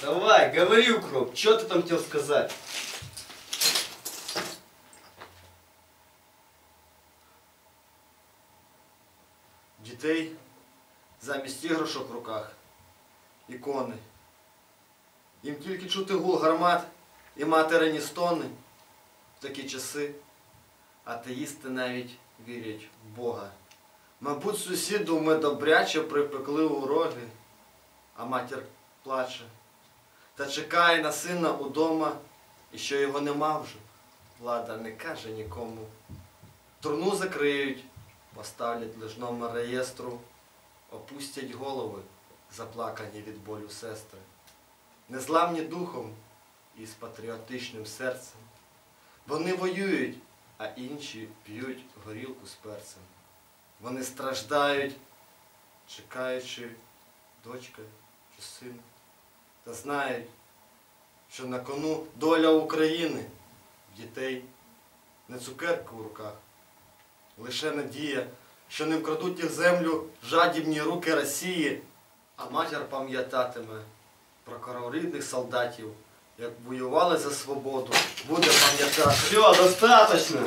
Давай, говори, укроп, что ты там хотел сказать? Дітей замість іграшок в руках, ікони. Їм тільки чути гул гармат і материні стони. В такі часи атеїсти навіть вірять в Бога. Мабуть, сусіду ми добряче припекли уроги, а матір плаче та чекає на сина удома, і що його нема вже. Влада не каже нікому. Труну закриють, поставлять лиш номер реєстру, опустять голови, заплакані від болю сестри. Незламні духом і з патріотичним серцем. Вони воюють, а інші п'ють горілку з перцем. Вони страждають, чекаючи дочка чи сина, та знають, що на кону доля України дітей не цукерка в руках, лише надія, що не вкрадуть їх землю жадібні руки Росії, а матір пам'ятатиме про кроворідних солдатів, як воювали за свободу, буде пам'ятати. Все, достаточно.